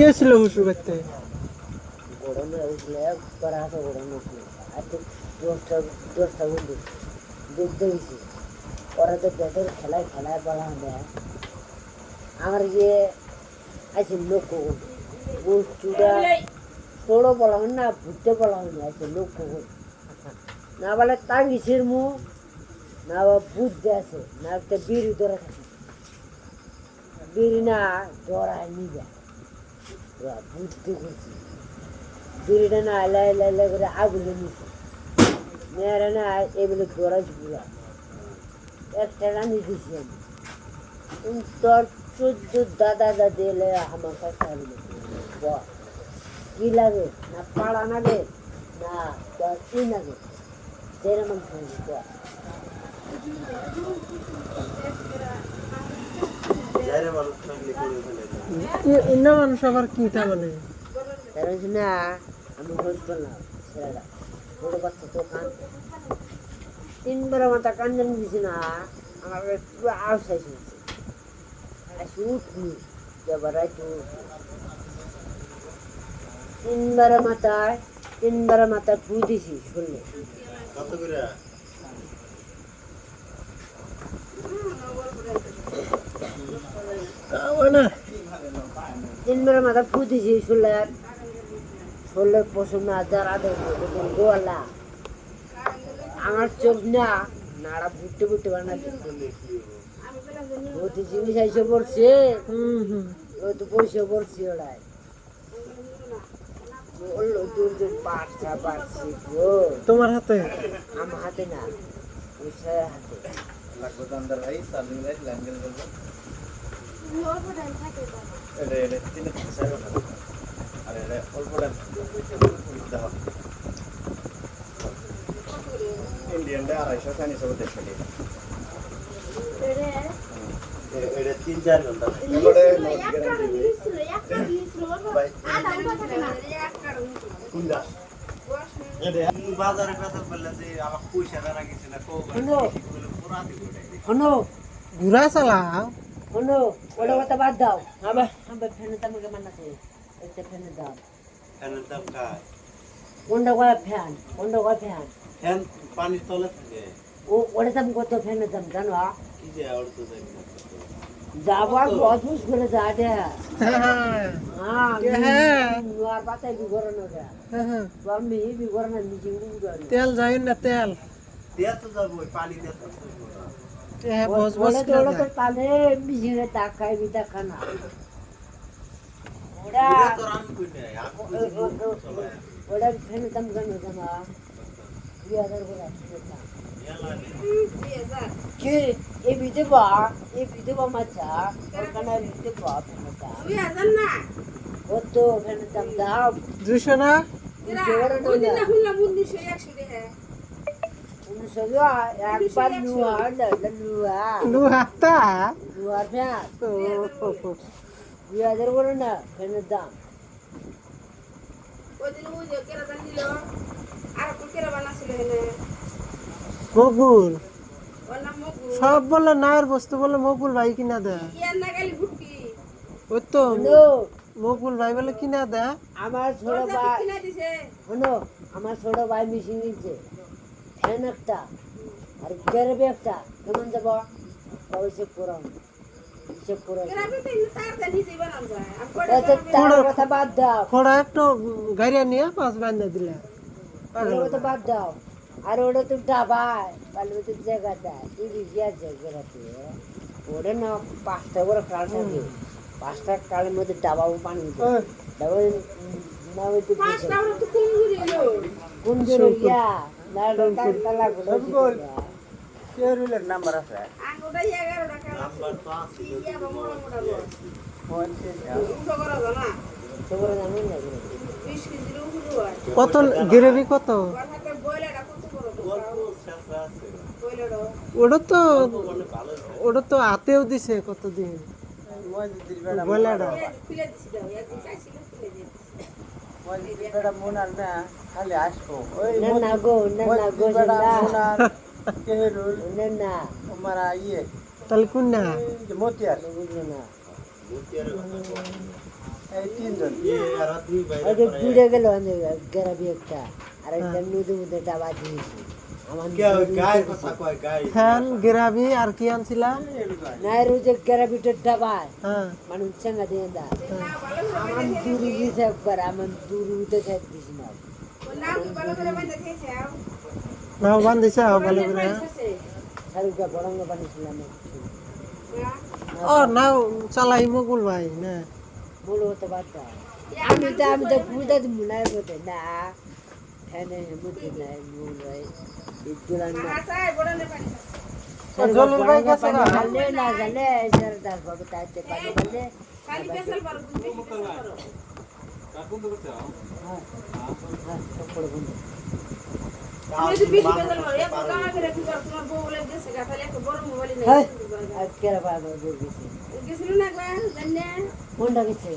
কে ছিল হুসু করতে? ওরা তো ব্যাটের খেলায় খেলায় বলা হবে আমার গিয়ে আছে লোক বস্তুটা ষোলো বলা হয় না, ভুট্টে বলা হয় আছে লোক না বলে তাঙ্গিসের মুখ না বা বুদ্ধি আছে, না একটা বিড়ি ধরে থাকে। বিড়ি না ধরায় নিবে ওরা বুদ্ধি করছি বিড়িটা না এলা এলা এলা করে আগুনে নিছে। মেয়েরা না এগুলো ধরাই পুরা একটা রানি দিছি আমি। তোর চোদ্দ দাদা দাদি এলে আমার কাছে আসবে কি লাগে? না পাড়া লাগে? না, তোর কি লাগে? সেরকম শুনবি বল। অন্য মানুষ আবার কিটা বলে? তার না আমি হইত করলাম ছেলেটা ছোটো বাচ্চা তো কান। তিনবার মাথা কান্দন দিছি না আমার পুরো আউসাই শুনছে আসি উঠনি এবার তিনবার মাথায় তিনবার মাথা ফুই দিছি শুনলে? কত করে? না। তিনবার মাথা শুনলে পশম না যারা গোয়ালা আমার চোখ না নাড়া ফুটতে ফুটতে বানা বলতে জিনিস এসে পড়ছে ও তো বসে পড়ছি ওরাই। বলল দূর দূর তোমার হাতে? আমার হাতে না ওই হাতে। লাগবে তো আন্দার ভাই সার্ভিং লাইট লাইন ইন্ডিয়ানটা আড়াইশো চাইনিজ হবে দেড়শো এটা তিন চার ঘণ্টা কোনটা বাজারে কথা বললে যে আমার পয়সা জানা গেছে না কো শোনো পুরা ঘুরা চালাও শোনো ওটা কথা বাদ দাও। আবার? আবার ফ্যানে তোমাকে মানাতে একটা ফ্যানে দাও ফ্যানের দাম। কায় কোনটা করা? ফ্যান কোনটা করা ফ্যান। ফ্যান পানির তলে থাকে। ও ওটা দাম কত ফ্যানের দাম জানো? কি যে আর তো জানি না যাব অদ্ভুত করে যা দে। হ্যাঁ হ্যাঁ। হ্যাঁ। নোয়ার পাতায় বিঘরণ ওটা হ্যাঁ। তোর মেয়ে নিজে তেল যাই না তেল। দিয়া তো যাব পানি দিয়া তো কি এই বিধবা এই বিধবা মাছা ওখানে বিধবা দাম কত ফেলে দাম দাম। দুইশো না? একবার ফ্যান। দুই হাজার করে না ফ্যানের দাম মকুল সব বলে নায়ের বস্তু বলে মকুল ভাই কিনা দেয় ওই তো মকুল ভাই বলে কিনা দেয় আমার ছোট ভাই শোনো আমার ছোট ভাই মিশিং নিচ্ছে ফ্যান একটা আর গ্যারেবে একটা কেমন যাব? বাদ দাও। খোড়া একটু গাড়িয়া নিয়ে পাঁচ বান্ধা দিলে। কথা বাদ দাও। আর ওটা তো ডাবায় তাহলে তো জায়গা দেয়। তুই রিজিয়া জায়গাতে ওটা না পাঁচটা করে কাল থাকে। পাঁচটা কালের মধ্যে ডাবাও পানি ডাবা না ওই তো কোন ইয়া কত গ্রেভি কত? ওটা তো ওটা তো হাতেও দিছে কতদিন? বয়লাটা না না গো না না গো না না না তাহলে কোন না দূরে গেল একটা। আর একটা নদীর মধ্যে ডাবা দিয়েছি। ফ্যান গেরাবি আর কি আনছিলাম? নাই ওই যে গ্রাবিটার ডাবা হ্যাঁ। মানুষ চাঙ্গা দিয়ে দা আমার দূরে গেছে একবার আমার দূরে উঠে সাইড দিছি না নাও বান্ধিছে ভালো করে শাড়িটা বরঙ্গ বানিয়েছিলাম ও নাও চালাই মকুল ভাই না। বলো তো বাচ্চা আমি তো আমি তো বুঝতে মনে হতে না না। জলিল ভাই গেছে না জানে কোনটা গেছে?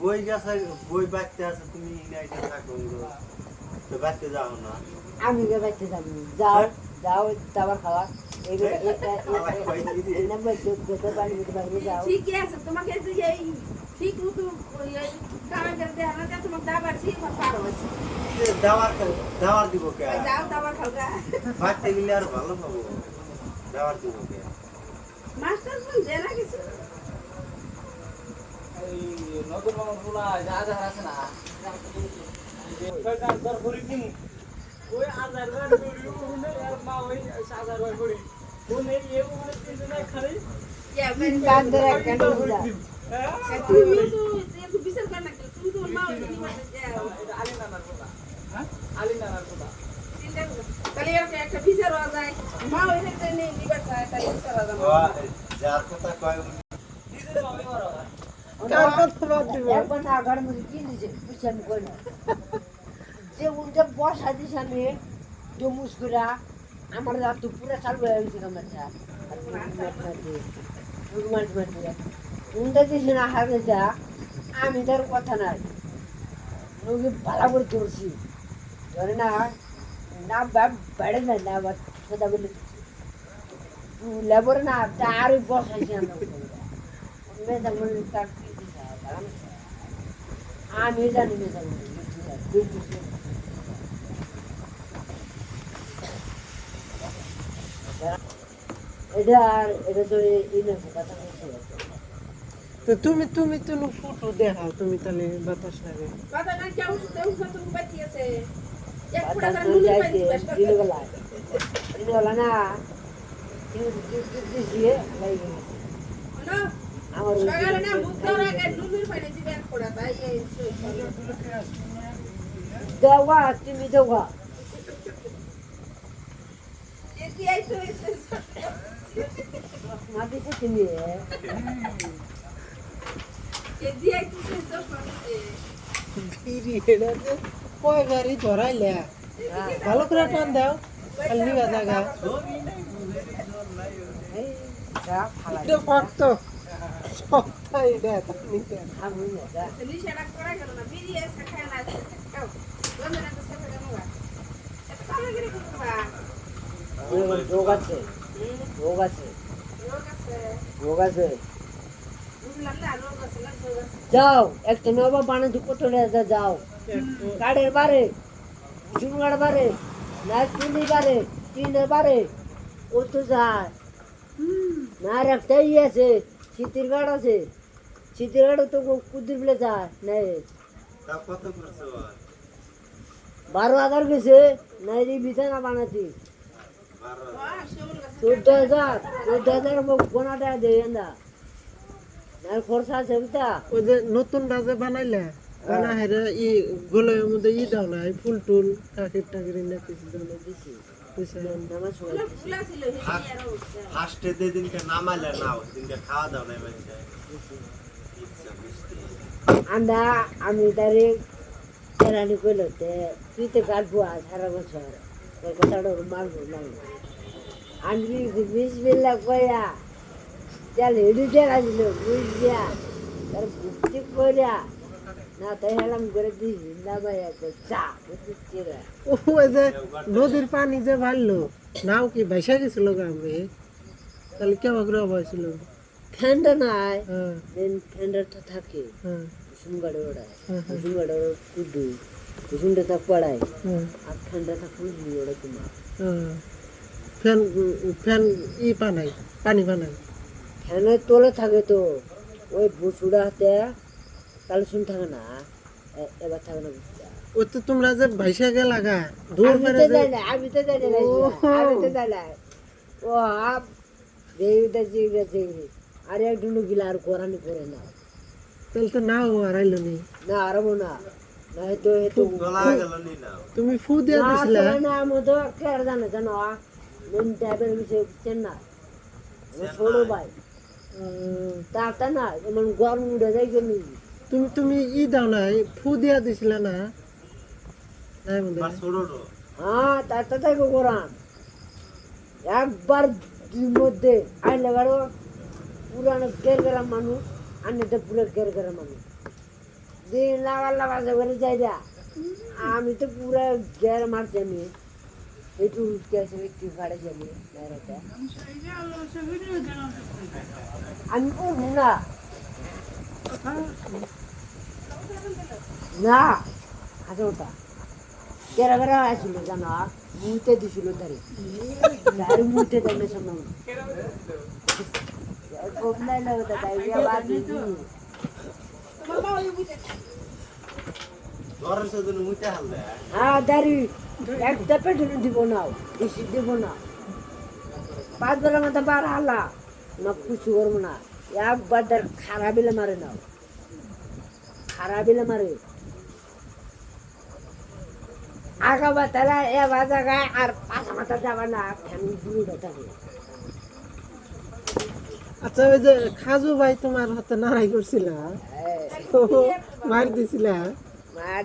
বই গেছে বই বাচ্চা আছে তুমি ইনাইতে বাচ্চা যাও না। আমি গে যাব। যাও যাও দাবার খাওয়া। ঠিকই আছে তোমাকে ঠিক মতো দাবার দিব কে? যাও দাবার খাওয়া বাচ্চা গেলে আর ভালো পাবো। দাওয়ার দিব কে? মাস্টার কোন দেনা কিছু? ইয়া তিন কান ধরে কেন। বুঝা তুমি তো একটু বিচার কর না তুমি তো মা ওই দিন মাসে যাও তাহলে এরকম একটা বিচার হওয়া যায় ওই দিন তাহলে বিচার কথা কথা যে উল্টে বসা দিছে, আমি আমার তো পুরো চালু হয়ে গেছে মাঠ উল্টে দিছে না হারে যা আমি তার কথা নাই। রোগী ভালো করে ধরছি ধরে না না বেড়ে না সেটা বলে লেবর না তার বসাইছি আমরা মেজারমেন্ট কার্ড আমি জানি মেজারমেন্ট এটা আর এটা তো এই না কথা তো তুমি তুমি তো ফটো দেখাও তুমি তাহলে বাতাস লাগে। কথা না কেউ তেউ তো বাতি দেওয়া তুমি দেওয়া। মাটিতে তুমি। কয় গাড়ি ধরাইলে? ভালো করে টান দাও নিবা জায়গা। এটা ফাক্ত সপ্তাহে রোগ আছে রোগ আছে রোগ আছে রোগ আছে। যাও একটা নবা বানাতে কত টাকা যাও। কাঠের বারে চুনগাড় বারে না চুনি বারে টিনের বারে ও তো যায়। না আর একটাই আছে শীতের গাড় আছে। শীতের গাড় তো কুদির বলে যায় নাই। বারো হাজার গেছে নাই রে বিছানা বানাতে চোদ্দ হাজার চোদ্দ হাজার গোনাটা দেয় না না খরচা আছে বুঝতা? ওই যে নতুন রাজে বানাইলে বানা হেরে ই গোলের মধ্যে ই দাও না ফুল টুল টাকির টাকির না কিছু দাও না দিছি। বুঝছে নামাজ পড়ে দিছি। ফুলা ছিল হেই আর রোগ ফার্স্টে দিনকে নামাইলে না ওই দিনকে খাওয়া দাও নাই মানে ইচ্ছা আমি তারে কেরানি কইল তুই তো কাটবো আর সারা বছর। কথাটা মারবো আমি বিশ বিল্লা কইয়া দিছি না ভাই চা বুঝছি রে ওই যে নদীর পানি যে ভাললো নাও কি ভাইসা গেছিল গ্রামে তাহলে কেমন করে হয়েছিল ফ্যানটা নাই ফ্যানটা তো থাকে কুসুম গাড়ি ওড়ায়। কুসুম গাড়ি কুদু কুসুমটা থাক পড়ায় আর ফ্যানটা থাক কুদু ওড়া তোমার। ফ্যান ফ্যান ই পানাই পানি পানাই ফ্যানের তোলে থাকে তো। ওই বুসুড়া হাতে তাহলে শুন থাকে না। এবার থাকে না ও তো তোমরা যে ভাইসা গেলা গা দূর আমি করে তো যে যাই না আমি তো যাই না। আমি তো যাই না। ও আপ দেউদা জিগি আর এক ডুনু গিলা আর কোরানি করে না। তাহলে তো নাও হারাইলো নি। না আরবো না। না হয়তো গলা গেল নি না তুমি ফু দিয়ে না দিছিলে। আসলে না আমি তো কে আর জানে জানো? মেন ট্যাবের বিষয়ে বুঝছেন না? ছোট ভাই। তাটা না এমন গরম উঠে যায় কেন তুমি তুমি ই দাও না ফু দিয়া দিছিলে না? নাই বন্ধু। হ্যাঁ তাটা থেকে কোরআন একবার দুই মধ্যে আইলে বারো পুরানো কের গেলাম মানুষ আনে তো পুরো কের গেলাম মানুষ। দিন লাগার লাগা করে যাই যা আমি তো পুরো গের মারছি আমি একটু উঠতে আসে একটু ফাড়ে যাবি বাইরেটা আমি উঠবো না আচ্ছা ওটা কেরা কেরা আসছিল জানো মুহূর্তে দিছিল তারে তার মুহূর্তে দেবে সময় কমলাই না হতো তাই বাদ বাবা ওই বুঝে ঘরের সাথে মুইতে হালদে হ্যাঁ দাঁড়ি। একটা পেট্রোল দিব না বেশি দিব না। পাঁচ বেলা মতো বার হালা না কিছু করব না। একবার তার খারাপ বিলে মারে নাও খারাপ বিলে মারে। আগা বাতালা এ বাজাগায় আর পাঁচ মাথা যাবা না ফ্যামিলি পুরো থাকে আচ্ছা ওই যে খাজু ভাই তোমার হাতে নাড়াই করছিল? মার দিছিল? মার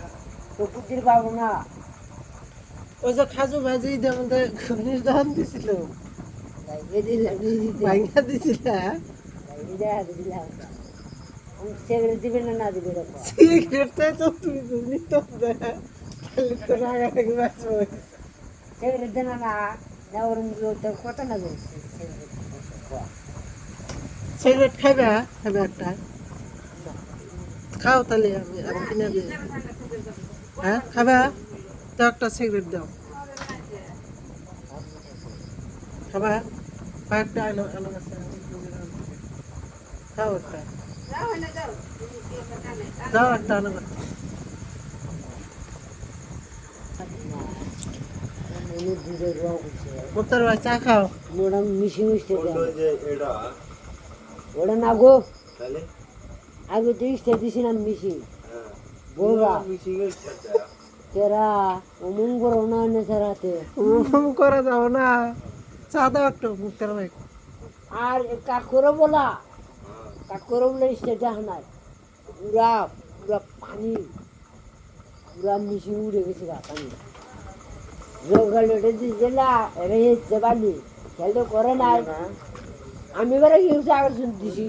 দিলে পাবো না। ওই যে খাজু যে ঈদের মধ্যে নির্ধারণ দিছিল। ভাঙ্গা দিছিল দিলাম। সেগুলো দিবে না না দিবে এরকম। সিগারেট চাই তো তুমি বুঝলি তো তাহলে তো রাগারাগি বাঁচবো সেগুলো দেন না না। কত না সিগারেট খাবে খাবে একটা। খাও তাহলে আমি আমি কিনে দিই হ্যাঁ খাবে? তো একটা সিগারেট দাও। খাবা? কয়েকটা খাও একটা। একটা মুক্তার ভাই চা খাও। মোটা মিশি মিশতে ওটা না গো আগে। তো ইস্তে দিছিলাম মিশি করো না নেশার হাতে ওরকম করা যাও না। চা দাও একটু মুক্তার ভাই আর কাকরে বলা। কাকরে পুরা পুরা পানি। পুরা মিশি উড়ে গেছে গা পানি। জোগাল ওটা দিচ্ছে না এটা হচ্ছে পানি খেলতে করে নাই। আমি এবারে ইউজ আবার শুন দিছি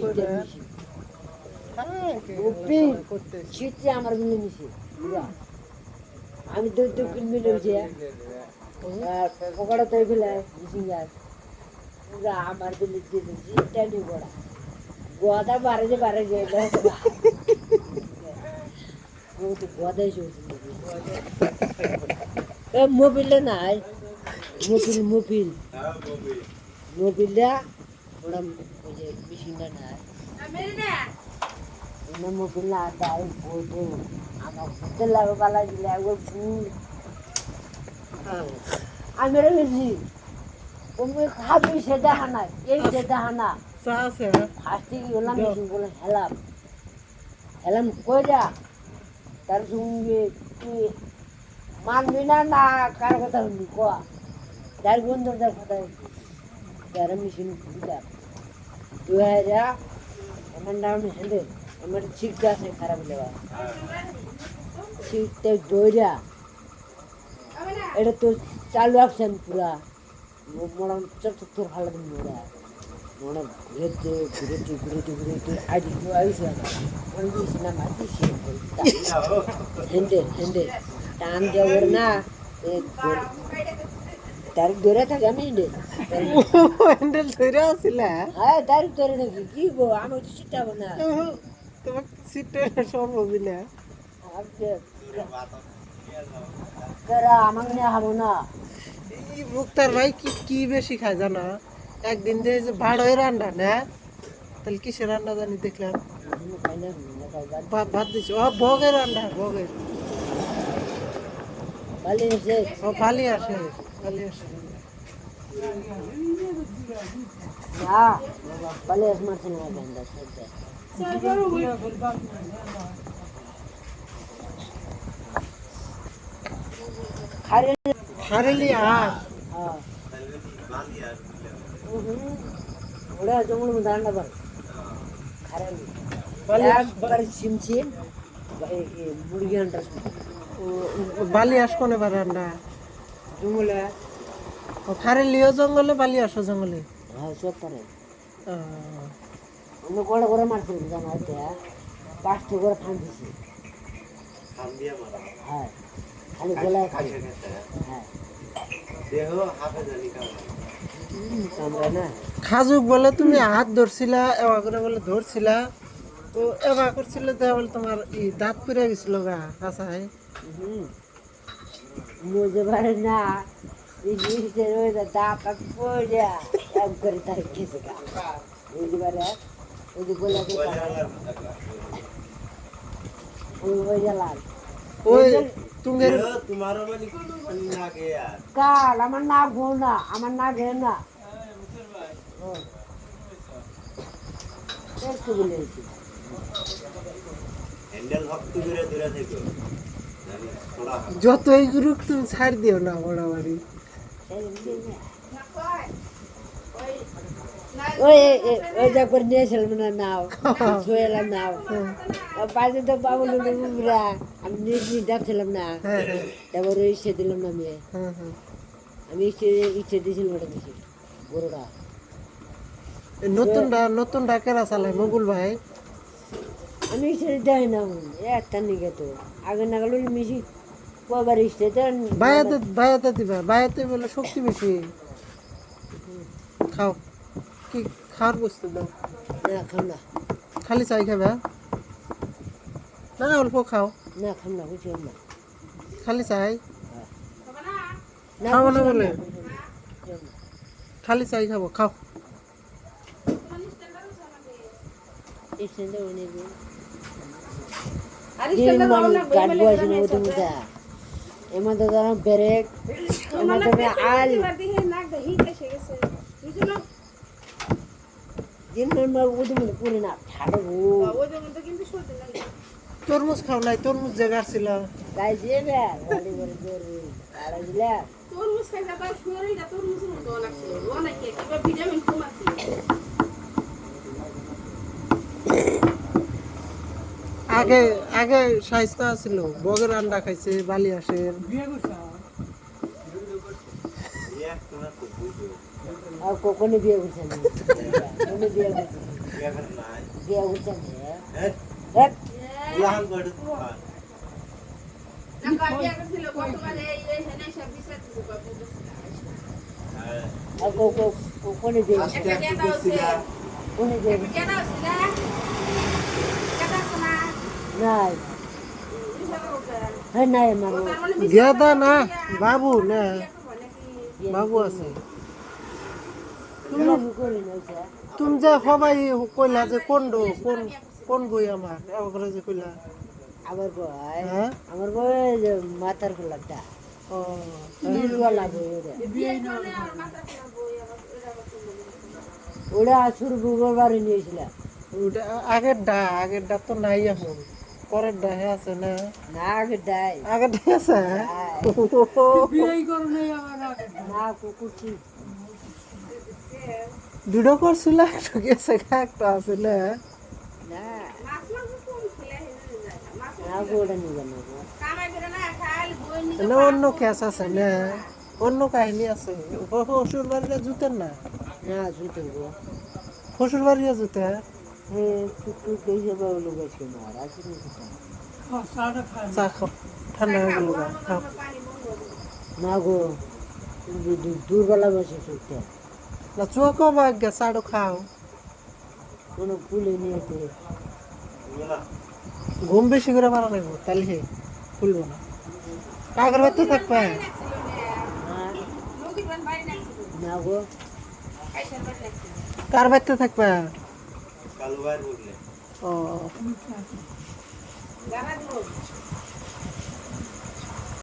শীতে আমার মিলে মিশি আমি তো তো মিলে মিশে আর পকোড়া তো মিশি পুরা আমার বিলে দিয়ে দিচ্ছি টানি গোড়া। গোয়াটা বারে যে বারে যে গোয়াদাই চলছে। মোবিলে নাই। Mobil Mobil. মোবিলটা ওরা মেশিনটা নাই না itu lalu kalau gila gue bu. Amir lagi. Umi khabi sedahana. Ye sedahana. চা আছে Pasti ulang mesin bola helam. Helam koda. Tar sungge ki man mina na kar kata hundi ko. Dar gondor dar kata. Dar mesin budak. দুহাইরা আমার নাম হেঁদে আমার শিখতে আছে খারাপ লেবা শিখতে দইরা এটা তো চালু আছেন পুরা। মনে তোর ভালো দিন মোড়া মনে ঘুরেতে ঘুরেতে ঘুরেতে ঘুরেতে আজ আইসে মনে দিয়েছি না মাতিছি হেঁদে হেঁদে টান দেওয়ার না তার ধরে থাকে আমি হেঁদে হ্যান্ডেল ধরে আসিলা? হ্যাঁ তার কি গো? আমি শিখাবো না তোমার সিটে সম্ভবই না। আজকে করা আমাকে নিয়ে হব না। এই মুক্তার ভাই কি কি বেশি খায় জানো? একদিন যে এই যে ভাড়ের রান্না না? তাহলে কিসের রান্না জানি দেখলাম। ভাত দিচ্ছে ও ভোগের রান্না হয়েছে ও ভালি আসে ভালি আসে। না ভালো হয়েছে মারছে খারেলি ওরা জঙ্গল একবার মুরগি বালি আস কোনে রান্না জঙ্গলে খারেলিও জঙ্গলে বালি আসো জঙ্গলে হ্যাঁ সব পারে অন্য করে করে মারছিল জানো হয়তো পাঁচটি করে ফান দিছি। হ্যাঁ খালি গলায় খালি হ্যাঁ? না। খাজুক বলে তুমি হাত ধরছিলা এবা করে বলে ধরছিলা। তো এবা করছিল তো বলে তোমার ই দাঁত পুড়ে গেছিল গা কাঁচায় বুঝতে পারে না। দাঁত পড়ে এম করে তার খেসে গা। বুঝতে পারে ওই যে বলে ওই ওই লাল। ওই তুঙ্গের দেহ তোমারও মানে না গে আর। কাল আমার না গো না আমার না ঘে না। একটু বলেছি হ্যান্ডেল ভক্ত করে দূরে থেকে। যতই গুরুক তুমি ছাড় দিও না মোটামুটি ওই এ- ওই যা করে নিয়েছিলাম না নাও। শোয়েলাম নাও। পাশে তো বাবুল বুবরা আমি নিজে ডাকছিলাম না। হ্যাঁ হ্যাঁ। তারপর ওই ইচ্ছে দিলাম না আমি। আমি ইচ্ছে ইচ্ছে দিয়েছিলাম ওটা দিয়েছি বড়টা এই নতুনটা নতুনটা কেরা চালায় মগুল ভাই? আমি ইচ্ছে দেয় না একটা নিকে তো। আগে না গেল মিশি কবার ইচ্ছে দেন বায়াতে বায়াতে দিবা বায়াতে বলে শক্তি বেশি। খাও। কি খাওয়ার বস্তু দাও না খাম না খালি চাই খাবে না না অল্প খাও না খাম না বুঝলাম না খালি চাই না খাব না বুঝলাম বলে না, বুঝলাম না। খালি চাই খাব খাও ইচ্ছে দেও নি দিন মান গাড বয়স না ওটা মুদা এমন তো ধরো ব্রেক এমন তো আল দিন মান মা ওটা মুদা পুরে না ঠাড়ো তরমুজ খাও নাই তরমুজ জায়গা ছিল। বে শরীরটা তরমুজের মতো অনেকে ভিটামিন কম আছে। আগে আগে সাইজটা ছিল বগের আন্ডা খাইছে বালি আসে তো বুঝো আর কোকনে বিয়ে করছেন কোনে বিয়ে করছেন বিয়ে হ্যাঁ? হ্যাঁ? কোনে বিয়ে নাই। হ্যাঁ নাই মারো তার মানে গেদা না, বাবু না বাবু আছে? তুমি করি যে সবাই কইলা যে কোন ডো কোন কোন বই আমার? এবার যে কইলা। আমার বয় হ্যাঁ? আমার বয় যে মাথার গোলাপটা ও নীলওয়ালা বই ওটা। বিয়ে করে খারাপ বই। ওটা শুরু বাড়ি নিয়েছিলাম। ওটা আগের ডা আগের ডা তো নাই এখন। পরের ডা হে আছে না? না আগে ডাই। আগের ডা আছে? না কুকুর ভিডিও করছিল একটু গেছে একটু আসলে না মাছ মাংস কোন খেলে হেরে যায় না। মাছ না গো ওটা নিবে না গো কামাই করে না খালি বই নিয়ে না অন্য ক্যাস আছে না? অন্য কাহিনী আছে। শ্বশুর বাড়িতে জুতেন না না জুতো? গো শ্বশুর বাড়িতে জুতে ঠান্ডা হয়ে গেল। না গো। দুর্বলা বসে শুকতে না কম আগে চাড়ো খাও। কোনো ফুলে নিয়েতে না ঘুম বেশি করে মারা লাগবো তাহলে হে খুলবো না। কাগর বাড়িতে থাকবে না গো। কার বাড়িতে থাকবে? ও।